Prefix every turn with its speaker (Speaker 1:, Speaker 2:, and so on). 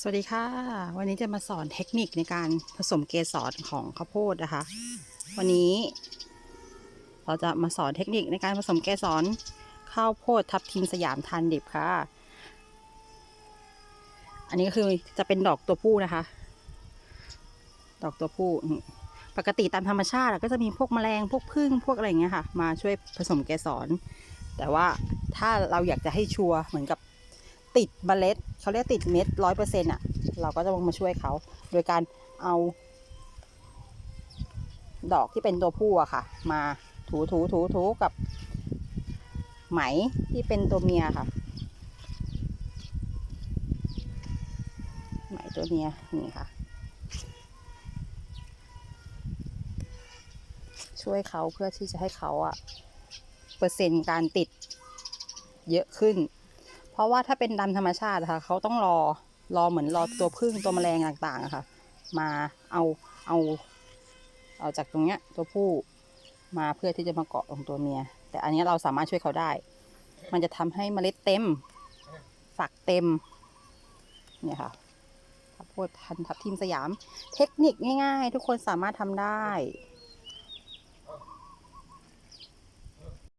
Speaker 1: สวัสดีค่ะ วันนี้จะมาสอนเทคนิคในการผสมเกสรของข้าวโพดนะคะ วันนี้ เราจะมาสอนเทคนิคในการผสมเกสรข้าวโพดทับทิมสยามทานดิบค่ะ อันนี้ก็คือจะเป็นดอกตัวผู้นะคะ ดอกตัวผู้ปกติตามธรรมชาติก็จะมีพวกแมลงพวกผึ้งพวกอะไรอย่างเงี้ยค่ะ มาช่วยผสมเกสรแต่ว่าถ้าเราอยากจะให้ชัวร์เหมือนกับ ติดเมล็ดเขาเรียกติดเม็ดร้อยเปอร์เซ็นต์อะ เราก็จะมาช่วยเขา โดยการเอา ดอกที่เป็นตัวผู้อะค่ะ มาถูถูถูถูกับ ไหมที่เป็นตัวเมียค่ะ ไหมตัวเมียนี่ค่ะ ช่วยเขาเพื่อที่จะให้เขาอะเปอร์เซ็นต์การติดเยอะขึ้น เพราะว่าถ้าเป็นดำธรรมชาติค่ะ เขาต้องรอรอเหมือนรอตัวพึ่งตัวแมลงต่างๆอะค่ะ มาเอาเอาเอาจากตรงเนี้ยตัวผู้มาเพื่อที่จะมาเกาะตรงตัวเมีย แต่อันนี้เราสามารถช่วยเขาได้ มันจะทำให้เมล็ดเต็ม ฝักเต็มเนี่ยค่ะข้าวโพดพันธุ์ทับทิมสยาม เทคนิคง่าย ๆ ทุกคนสามารถทำได้